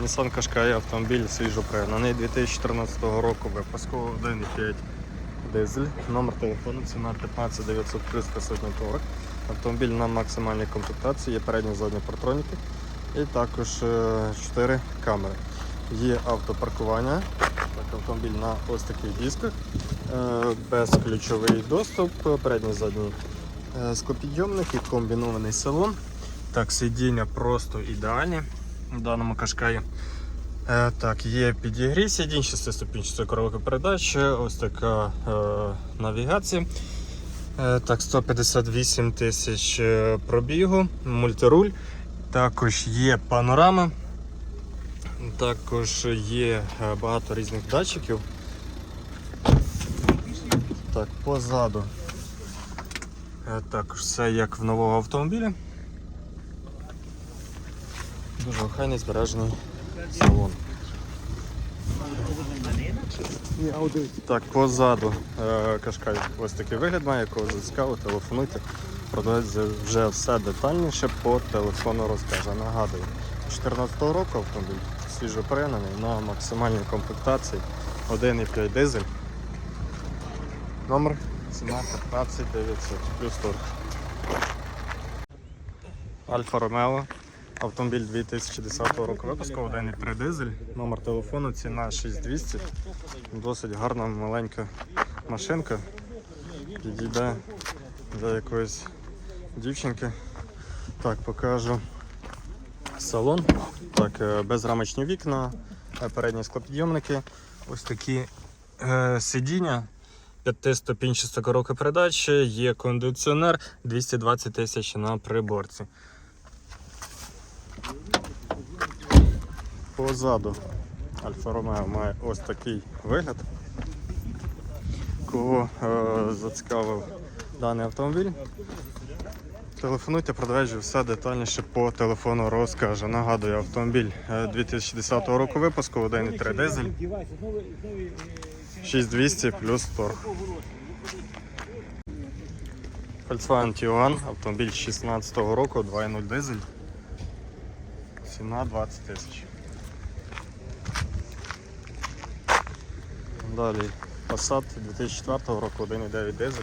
Nissan Qashqai автомобіль свіжо пригнаний 2014 року випуску 1.5 дизель. Номер телефону ціна 15 900 плюс присутній торг. Автомобіль на максимальній комплектації, є передні задні партроніки і також 4 камери. Є автопаркування, так, автомобіль на ось таких дисках, е, безключовий доступ, передній задній е, склопідйомник і комбінований салон. Так, сидіння просто ідеальні в даному кашкаї. Е, так, є підігрів сидінь, 6-ступінчатої коробки передач, ось така е, навігація. Е, так, 158 тисяч е, пробігу, мультируль. Також є панорама. Також є е, багато різних датчиків. Так, позаду. Е, Також все як в нового автомобіля. Дуже охайний збережений салон. Так, позаду е, Кашкай ось такий вигляд має, якого зацікаво, телефонуйте. Продавець вже все детальніше по телефону розкаже. Нагадую, 2014 року автомобіль свіжо на максимальній комплектації 1,5 дизель. Номер ціна 15 900 плюс торг. Альфа Ромео. Автомобіль 2010 року випуску, 1,3 дизель, номер телефону, ціна 6200. Досить гарна маленька машинка. Підійде для якоїсь дівчинки. Так, покажу салон. Так, е, безрамочні вікна, е, передні склопідйомники, ось такі е, сидіння. П'ятиступінчаста коробка передач, є кондиціонер 220 тисяч на приборці. Позаду Альфа Ромео має ось такий вигляд. Кого е, зацікавив даний автомобіль, телефонуйте, продавець все детальніше по телефону розкаже. Нагадую, автомобіль е, 2010 року випуску, 1,3 дизель, 6200 плюс торг. Volkswagen Tiguan, автомобіль 16 року, 2.0 дизель. Ціна 20 тисяч. Далі Passat 2004 року 1,9 дизель.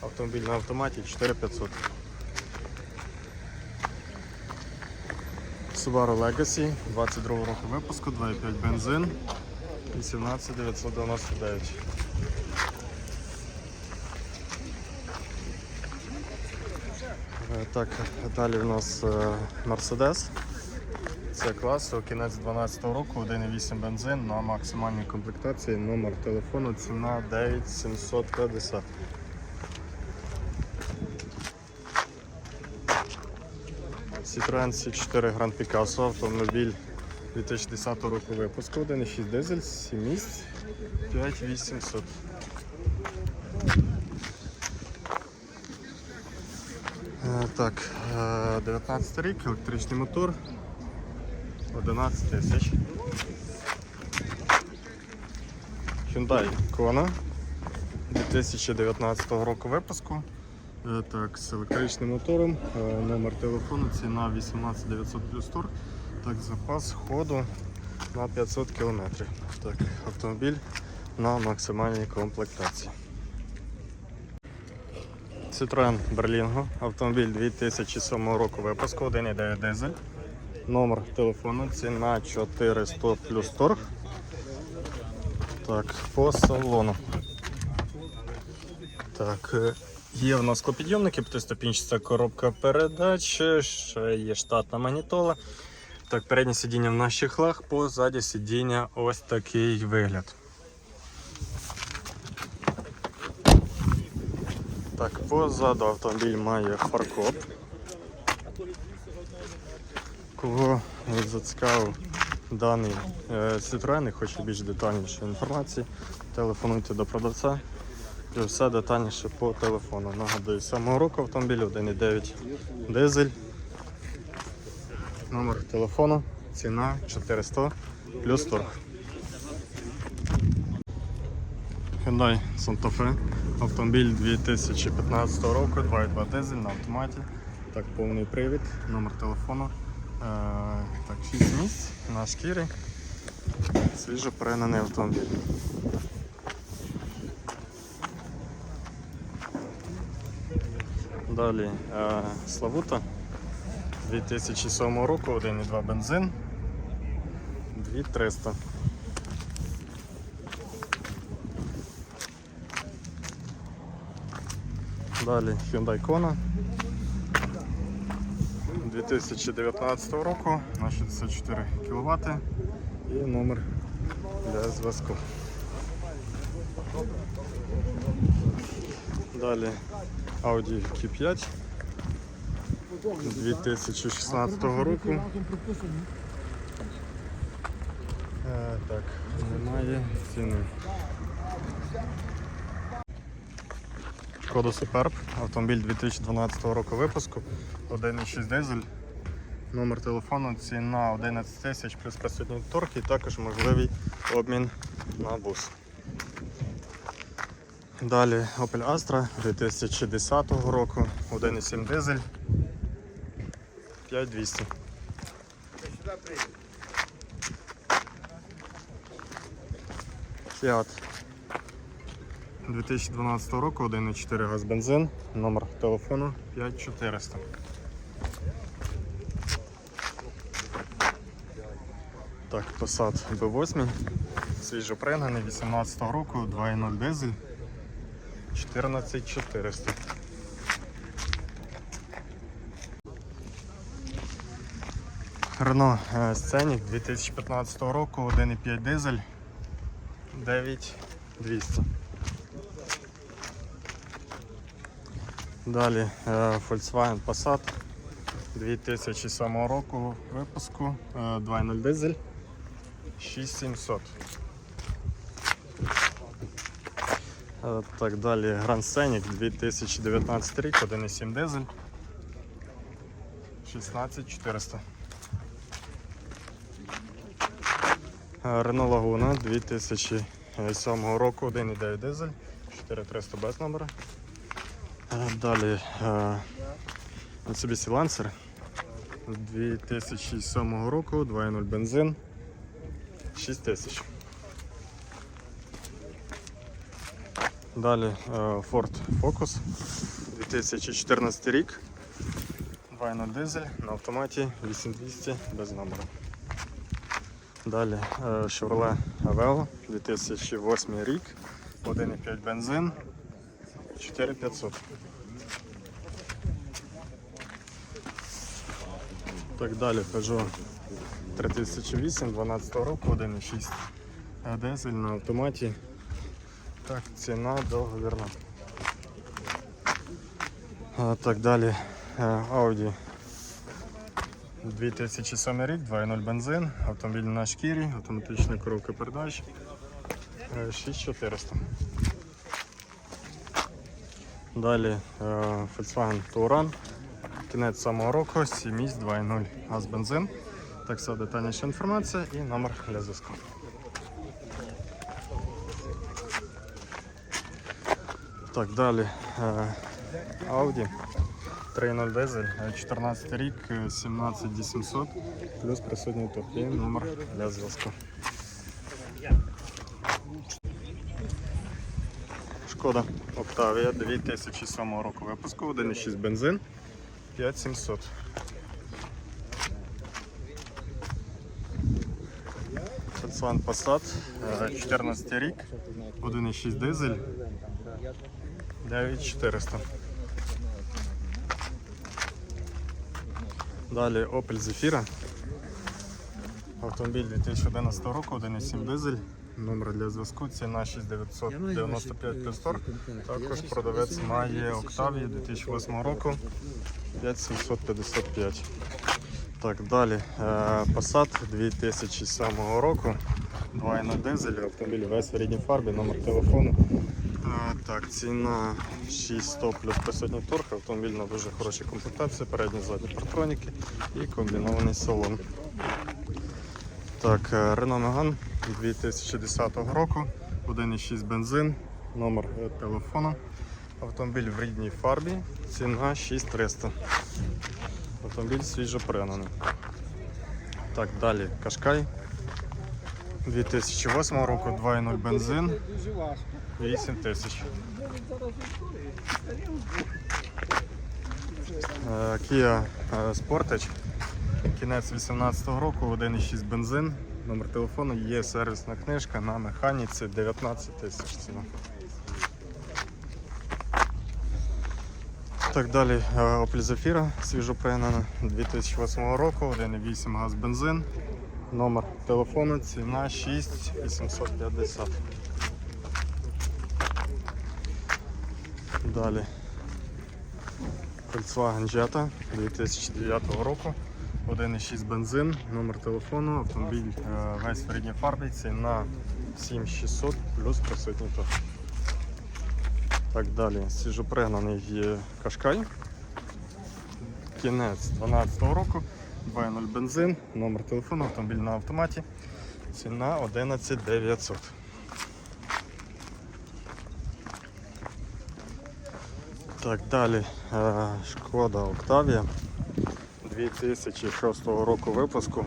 Автомобіль на автоматі 4500. Subaru Legacy 22 року випуску, 2,5 бензин, 18999. Е, Так, далі в нас е, Mercedes. Це класу, кінець 12 року, 1,8 бензин на максимальній комплектації. Номер телефону, ціна 9750. Citroen C4 Grand Picasso, автомобіль 2010 року випуску, 1,6 дизель, 7 місць, 5800. Е, Так, е, 19 рік, електричний мотор, 11 тисяч. Hyundai Kona 2019 року випуску. Е, Так, з електричним мотором, Е, номер телефону, ціна 18 900 плюс тур. Так, запас ходу на 500 км. Так, автомобіль на максимальній комплектації. Citroen Berlingo, автомобіль 2007 року випуску, 1,9 дизель. Номер телефону, ціна 400 плюс торг. Так, по салону. Так, е, є в нас склопідйомники, п'ятиступінчаста коробка передач, ще є штатна магнітола. Так, переднє сидіння в нас чехлах, позаді сидіння ось такий вигляд. Так, позаду автомобіль має фаркоп. Кого зацікавив даний е, Citroen і хоче більш детальнішої інформації, телефонуйте до продавця. І все детальніше по телефону. Нагадую, 7 року автомобіль 1,9 дизель. Номер телефону, ціна 400 плюс торг. Hyundai Santa Fe. Автомобіль 2015 року, 2,2 дизель на автоматі. Так, повний привід, номер телефону так, 6 місць на шкірі. Свіжо перегананий автомобіль. Далі е, Славута 2007 року, 1,2 бензин, 2300. Далі Hyundai Kona 2019 року на 64 кВт і номер для зв'язку. Далі Audi Q5 2016 року. Е, так, немає ціни. Шкода Superb, автомобіль 2012 року випуску, 1,6 дизель. Номер телефону, ціна 11 тисяч плюс присутній торг і також можливий обмін на бус. Далі Opel Astra 2010 року, 1,7 дизель, 5200. Fiat 2012 року, 1,4 газ бензин, номер телефону 5400. Так, Passat B8, свіжо пригнаний, 18 року, 2,0 дизель, 14400. Renault е, Scenic 2015 року, 1,5 дизель, 9200. Далі е, Volkswagen Passat 2007 року випуску, е, 2.0 дизель, 6700. Е, Так, далі Grand Scenic 2019 рік, 1.7 дизель, 16400. Е, Renault Laguna 2007 року, 1.9 дизель, 4300 без номера. Е, Далі е, Mitsubishi Lancer 2007 року, 2.0 бензин, 6000. Далі е, Ford Focus 2014 рік, 2.0 дизель на автоматі 8200 без номера. Далі е, Chevrolet Aveo 2008 рік, 1.5 бензин, 4500. Так далі Peugeot 3008 12 року, 1.6 Е, дизель на автоматі. Так, ціна договірна. Так далі е, Audi 2007 рік, 2.0 бензин, автомобіль на шкірі, автоматична коробка передач. Е, 6400. Далі е, Volkswagen Touran. Кінець самого року, 7 місць, 2.0 газ бензин. Так все детальніша інформація і номер для зв'язку. Так, далі е, Audi 3.0 дизель, е, 14 рік, е, 17 800, плюс присутній топ і номер для зв'язку. Шкода Октавія 2007 року випуску, 1.6 бензин, 5700. Volkswagen Passat, е, 14 рік, 1.6 дизель, 9400. Далі Opel Zafira. Автомобіль 2011 року, 1.7 дизель. Номер для зв'язку, ціна 6995 плюс торг. Також продавець має Octavia 2008 року 5755. Так, далі е, Passat 2007 року. 2.0 дизель, автомобіль весь в рідній фарбі, номер телефону. Е, Так, ціна 600 плюс присутній торг, автомобіль на дуже хорошій комплектації, передні задні партроніки і комбінований салон. Так, Renault Megane 2010 року, 1.6 бензин, номер е, телефону. Автомобіль в рідній фарбі, ціна 6300. Автомобіль свіжо пригнаний. Так, далі Кашкай. 2008 року, 2.0 бензин, 8 тисяч. Е, Kia е, Sportage. Кінець 2018 року, 1.6 бензин. Номер телефону є сервісна книжка на механіці 19 тисяч ціна. Так далі е, Opel Zafira свіжо пригнана 2008 року, 1.8 газ бензин. Номер телефону, ціна 6850. Далі Volkswagen Jetta 2009 року. 1,6 бензин, номер телефону, автомобіль е, весь в рідній фарбі, ціна 7600 плюс присутній торг. Так далі, свіжопригнаний Кашкай. Кінець 12 року, 2.0 бензин, номер телефону, автомобіль на автоматі. Ціна 11900. Так, далі е, Шкода Октавія 2006 року випуску.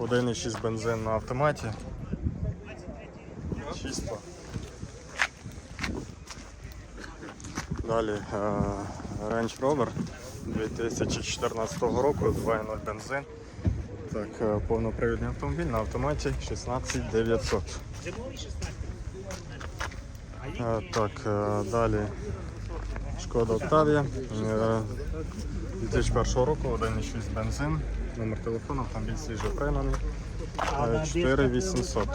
1,6 бензин на автоматі. Чисто. Далі е, Range Rover 2014 року, 2.0 бензин. Так, е, повнопривідний автомобіль на автоматі 16900. Е, Так, далі Шкода Октавія. Е, 2001 року, 1,6 бензин, номер телефону, автомобіль свіжо пригнаний. е, 4800.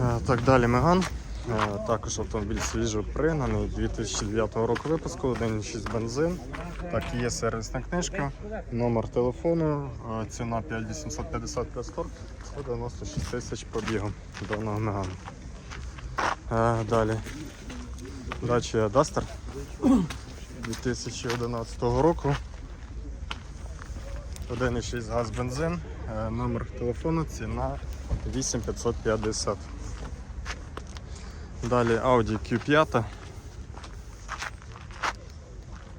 Е, Так, далі Меган. Е, Також автомобіль свіжо пригнаний, 2009 року випуску, 1,6 бензин. Так, є сервісна книжка, номер телефону, е, ціна 5850 плюс торг, 196 тисяч пробігу даного Мегану. Далі. Dacia Duster 2011 року. 1,6 газ бензин, е, номер телефону, ціна 8550. Далі Audi Q5.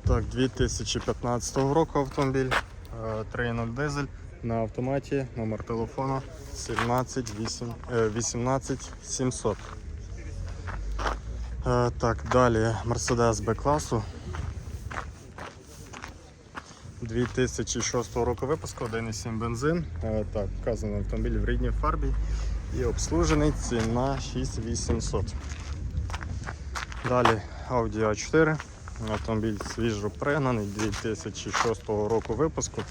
Так, 2015 року автомобіль, е, 3.0 дизель на автоматі, номер телефону 17 8, е, 18 700. Е, Так, далі Mercedes B-класу. 2006 року випуску, 1,7 бензин. Е, Так, вказано автомобіль в рідній фарбі і обслужений ціна 6800. Далі Audi A4. Автомобіль свіжо пригнаний 2006 року випуску.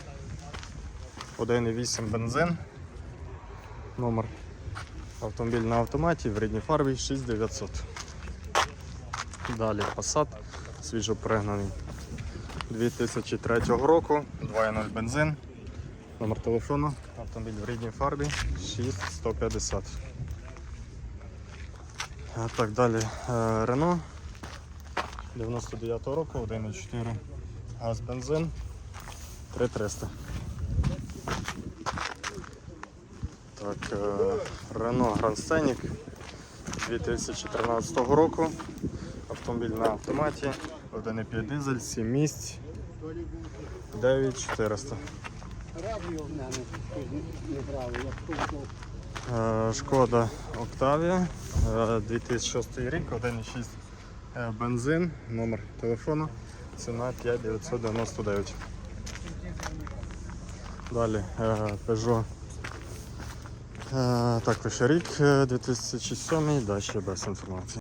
1,8 бензин. Номер автомобіль на автоматі в рідній фарбі 6900. Далі Passat свіжо пригнаний 2003 року, 2.0 бензин, номер телефону, автомобіль в рідній фарбі. 6150. Так, далі. Е, Renault 99 року, 1.4 газ бензин. 3300. Так, е, Renault Grand 2013 року. Автомобіль на автоматі, 1,5 дизель, 7 місць, 9400. Радіо в мене хтось не брали, я хтось Е, Шкода Октавія, е, 2006 рік, 1,6 е, бензин, номер телефону, ціна 5999. Далі е, Peugeot. Е, Також рік е, 2007, далі без інформації.